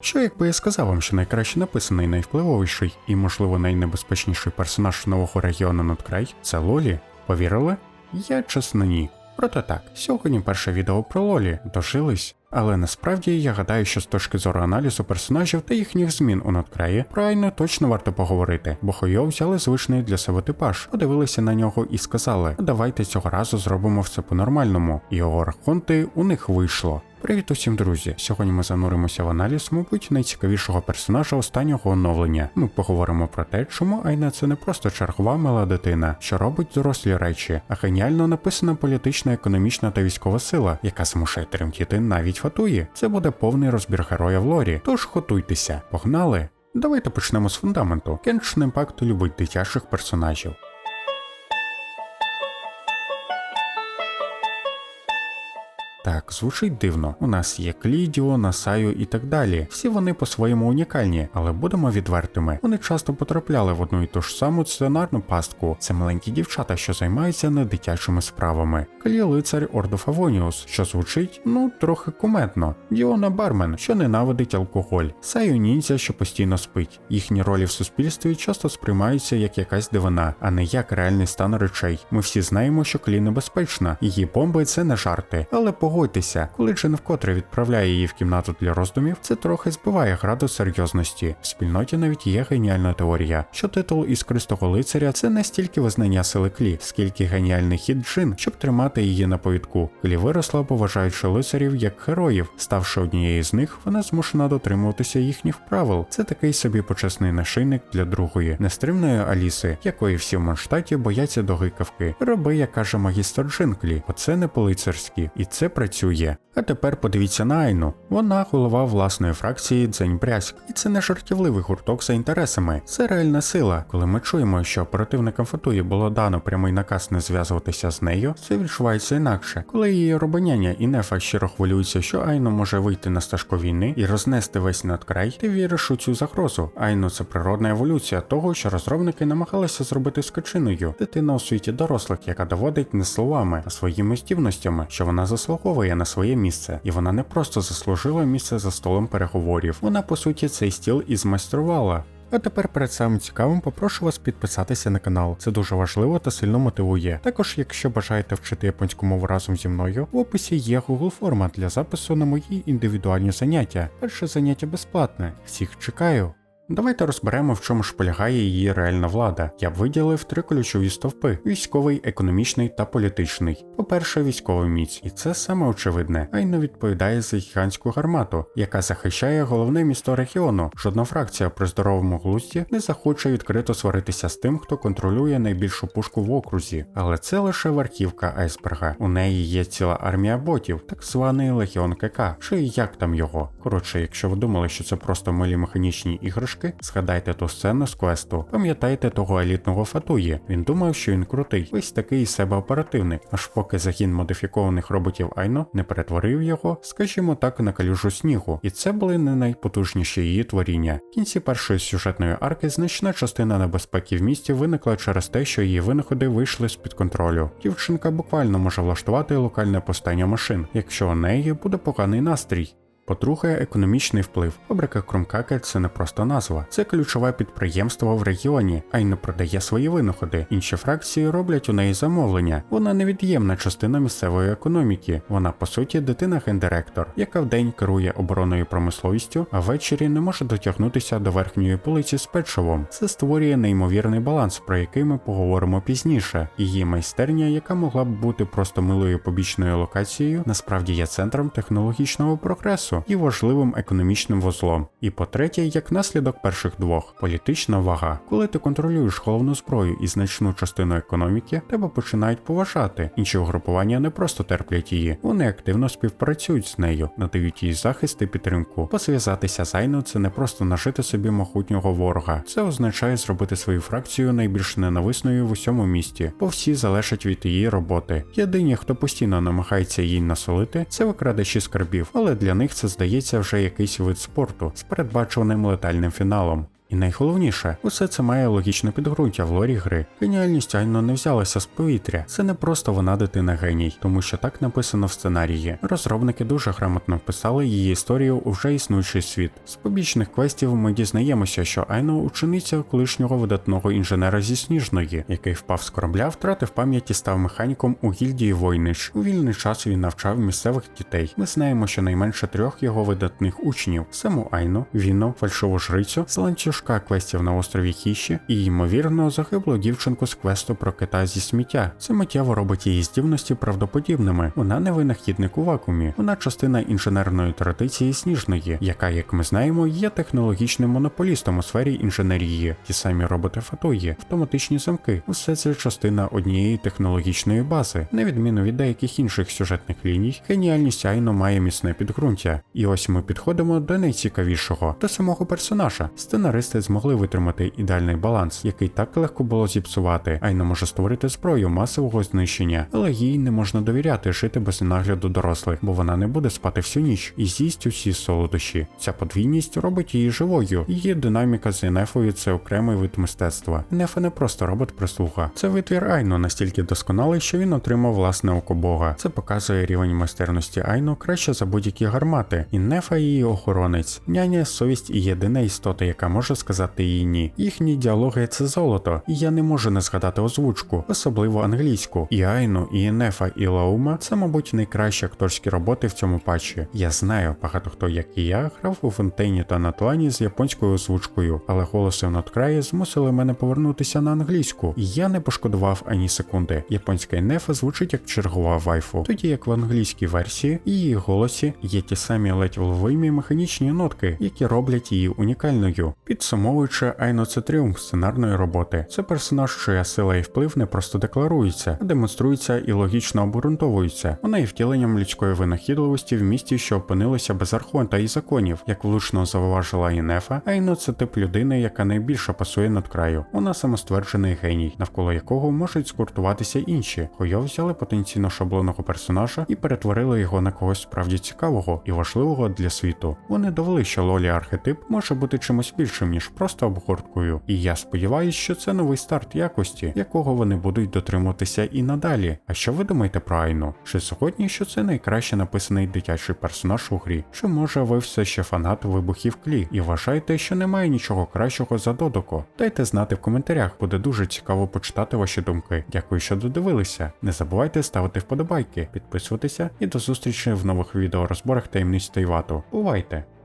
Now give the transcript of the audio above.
Що якби я сказав вам, що найкраще написаний, найвпливовіший і, можливо, найнебезпечніший персонаж нового регіону надкрай це Лолі? Повірили? Я чесно ні. Проте так, сьогодні перше відео про Лолі дожились. Але насправді я гадаю, що з точки зору аналізу персонажів та їхніх змін у надкраї Айну точно варто поговорити, бо Хойо взяли звичний для себе типаж, подивилися на нього і сказали: давайте цього разу зробимо все по-нормальному. І його рахунти у них вийшло. Привіт усім, друзі! Сьогодні ми зануримося в аналіз, мабуть, найцікавішого персонажа останнього оновлення. Ми поговоримо про те, чому Айна це не просто чергова мила дитина, що робить дорослі речі, а геніально написана політична, економічна та військова сила, яка змушує тремтіти навіть фатуї. Це буде повний розбір героя в лорі. Тож готуйтеся, погнали! Давайте почнемо з фундаменту. Кеншин Impact любить дитячих персонажів. Так, звучить дивно. У нас є Клідіо, Насаю і так далі. Всі вони по-своєму унікальні, але будемо відвертими. Вони часто потрапляли в одну і ту ж саму сценарну пастку. Це маленькі дівчата, що займаються не дитячими справами. Клі лицар Ордо Фавоніус, що звучить ну трохи кумедно. Діона Бармен, що ненавидить алкоголь. Саю ніндзя, що постійно спить. Їхні ролі в суспільстві часто сприймаються як якась дивина, а не як реальний стан речей. Ми всі знаємо, що Клі небезпечна. Її бомби це не жарти. Але погодьтеся, коли Джин вкотре відправляє її в кімнату для роздумів, це трохи збиває градус серйозності. В спільноті навіть є геніальна теорія, що титул іскристого лицаря це не стільки визнання сили Клі, скільки геніальний хід Джин, щоб тримати її на повідку. Клі виросла, поважаючи лицарів як героїв. Ставши однією з них, вона змушена дотримуватися їхніх правил. Це такий собі почесний нашийник для другої, нестримної Аліси, якої всі в Монштаті бояться до гикавки. Роби, як каже магістр Джинклі, оце не по-лицарськи, і це працює. А тепер подивіться на Айну. Вона голова власної фракції Дзень Брязьк. І це не жартівливий гурток за інтересами. Це реальна сила. Коли ми чуємо, що оперативникам Фатуї було дано прямий наказ не зв'язуватися з нею, це відчувається інакше. Коли її робоняння і нефа щиро хвилюються, що Айно може вийти на стежку війни і рознести весь надкрай, ти віриш у цю загрозу. Айно це природна еволюція того, що розробники намагалися зробити скачиною. Дитина у світі дорослих, яка доводить не словами, а своїми здібностями, що вона заслуговує на своє місце, і вона не просто заслужила місце за столом переговорів. Вона по суті цей стіл і змайструвала. А тепер перед самим цікавим попрошу вас підписатися на канал. Це дуже важливо та сильно мотивує. Також, якщо бажаєте вчити японську мову разом зі мною, в описі є Google форма для запису на мої індивідуальні заняття. Перше заняття безплатне. Всіх чекаю. Давайте розберемо, в чому ж полягає її реальна влада. Я б виділив три ключові стовпи: військовий, економічний та політичний. По-перше, військовий міць, і це саме очевидне. Айно відповідає за гігантську гармату, яка захищає головне місто регіону. Жодна фракція при здоровому глузді не захоче відкрито сваритися з тим, хто контролює найбільшу пушку в окрузі. Але це лише верхівка айсберга. У неї є ціла армія ботів, так званий легіон КК, чи як там його. Коротше, якщо ви думали, що це просто милі механічні іграшки, згадайте ту сцену з квесту. Пам'ятайте того елітного фатуї. Він думав, що він крутий, весь такий із себе оперативний, аж поки загін модифікованих роботів Айно не перетворив його, скажімо так, на калюжу снігу. І це були не найпотужніші її творіння. В кінці першої сюжетної арки значна частина небезпеки в місті виникла через те, що її винаходи вийшли з-під контролю. Дівчинка буквально може влаштувати локальне постання машин, якщо у неї буде поганий настрій. По-друге, економічний вплив. Фабрика Крумкаке це не просто назва, це ключове підприємство в регіоні, а й не продає свої винаходи. Інші фракції роблять у неї замовлення. Вона невід'ємна частина місцевої економіки. Вона по суті дитина гендиректор, яка вдень керує оборонною промисловістю, а ввечері не може дотягнутися до верхньої полиці з печивом. Це створює неймовірний баланс, про який ми поговоримо пізніше. Її майстерня, яка могла б бути просто милою побічною локацією, насправді є центром технологічного прогресу і важливим економічним вузлом. І по-третє, як наслідок перших двох політична вага. Коли ти контролюєш головну зброю і значну частину економіки, тебе починають поважати. Інші угрупування не просто терплять її, вони активно співпрацюють з нею, надають їй захист і підтримку. Посв'язатися з Айно це не просто нажити собі могутнього ворога, це означає зробити свою фракцію найбільш ненависною в усьому місті, бо всі залежать від її роботи. Єдині, хто постійно намагається їй насолити, це викрадачі скарбів, але для них це здається вже якийсь вид спорту з передбачуваним летальним фіналом. І найголовніше, усе це має логічне підґрунтя в лорі гри. Геніальність Айно не взялася з повітря. Це не просто вона дитина геній, тому що так написано в сценарії. Розробники дуже грамотно вписали її історію у вже існуючий світ. З побічних квестів ми дізнаємося, що Айно учениця колишнього видатного інженера зі Сніжної, який впав з корабля, втратив пам'ять і став механіком у гільдії Войнич. У вільний час він навчав місцевих дітей. Ми знаємо, що найменше трьох його видатних учнів: саму Айну, Віно, фальшиву жрицю, з ланцюжка квестів на острові Хіші і, ймовірно, загиблу дівчинку з квесту про кита зі сміття. Це миттєво робить її здібності правдоподібними. Вона не винахідник у вакуумі, вона частина інженерної традиції сніжної, яка, як ми знаємо, є технологічним монополістом у сфері інженерії. Ті самі роботи Фатої, автоматичні замки. Усе це частина однієї технологічної бази. На відміну від деяких інших сюжетних ліній, геніальність Айно має міцне підґрунтя. І ось ми підходимо до найцікавішого, до самого персонажа. Сценаристи змогли витримати ідеальний баланс, який так легко було зіпсувати. Айно може створити зброю масового знищення, але їй не можна довіряти жити без нагляду дорослих, бо вона не буде спати всю ніч і з'їсть усі солодощі. Ця подвійність робить її живою. Її динаміка з Енефою це окремий вид мистецтва. Енефа не просто робот-прислуга. Це витвір Айно настільки досконалий, що він отримав власне око Бога. Це показує рівень майстерності Айно краще за будь-які гармати. І Нефа її охоронець, няня, совість і єдина істота, яка може сказати їй ні. Їхні діалоги це золото, і я не можу не згадати озвучку, особливо англійську. І Айну, і Нефа, і Лаума це, мабуть, найкращі акторські роботи в цьому патчі. Я знаю, багато хто, як і я, грав у Фонтейні та на Тлані з японською озвучкою, але голоси в надкраї змусили мене повернутися на англійську, і я не пошкодував ані секунди. Японська Нефа звучить як чергова вайфу, тоді як в англійській версії її голосі є ті самі ледь вловимі механічні нотки, які роблять її унікальною. Підсумовуючи, Айно це тріумф сценарної роботи. Це персонаж, чия сила і вплив не просто декларується, а демонструється і логічно обґрунтовується. Вона є втіленням людської винахідливості в місті, що опинилося без архонта і законів, як влучно зауважила Інефа. Айно це тип людини, яка найбільше пасує над краю. Вона самостверджений геній, навколо якого можуть скуртуватися інші. Хойо взяли потенційно шаблонного персонажа і перетворили його на когось справді цікавого і важливого для світу. Вони довели, що лолі архетип може бути чимось більшим, ніж просто обгорткою. І я сподіваюся, що це новий старт якості, якого вони будуть дотримуватися і надалі. А що ви думаєте про Айну? Чи згодні, що це найкраще написаний дитячий персонаж у грі? Чи може ви все ще фанат вибухів клі і вважаєте, що немає нічого кращого за Додоко? Дайте знати в коментарях, буде дуже цікаво почитати ваші думки. Дякую, що додивилися. Не забувайте ставити вподобайки, підписуватися і до зустрічі в нових відеорозборах таємниць Тайвату. Бувайте!